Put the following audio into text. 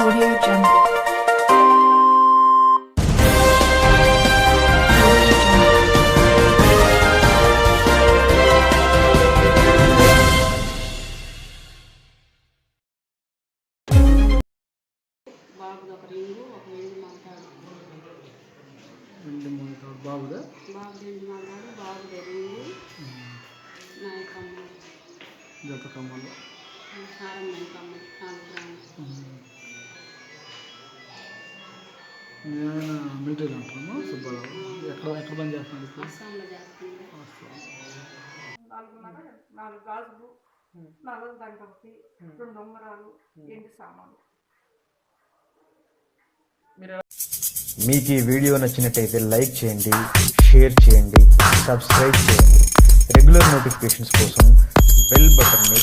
Audio Jungle. బాబుదా జత కమ్మలు ఆయన మిలిటరీ సుబ్బారావు ఎక్కడ ఎక్కడ పని నాలుగు గాజులు నాలుగు దండ ఒకటి రెండు ఉంగరాలు ఎండు సామాన్లు. మీకు ఈ వీడియో నచ్చినట్టయితే లైక్ చేయండి షేర్ చేయండి సబ్స్క్రైబ్ చేయండి. రెగ్యులర్ నోటిఫికేషన్స్ కోసం బెల్ బటన్ని